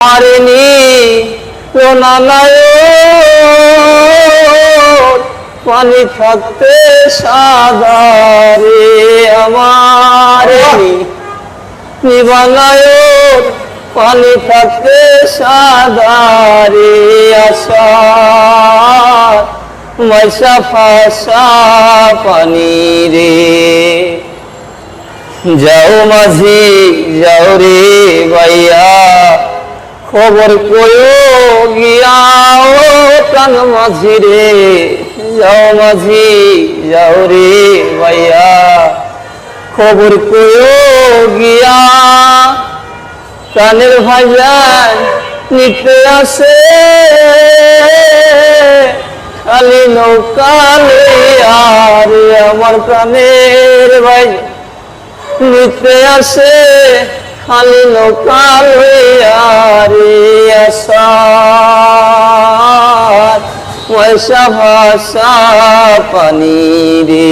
মারিনি পানি থাকতে সাদারে আমার। নিবানায় পানি থাকতে সাদারে আশা মশা ফাশা পানি রে। যাও মাঝি, যাও রে ভাইয়া খবর কয়ো কান মাঝি রে, যাও মাঝি, যাও রে ভাইয়া খবর কয়ো গিয়া কানের ভাইয়া নিতে আসে। খালি নৌকালে আর আমার কানের ভাই নিতে আসে। খালি লোকাল হইয়ারে ভাষা পানি রে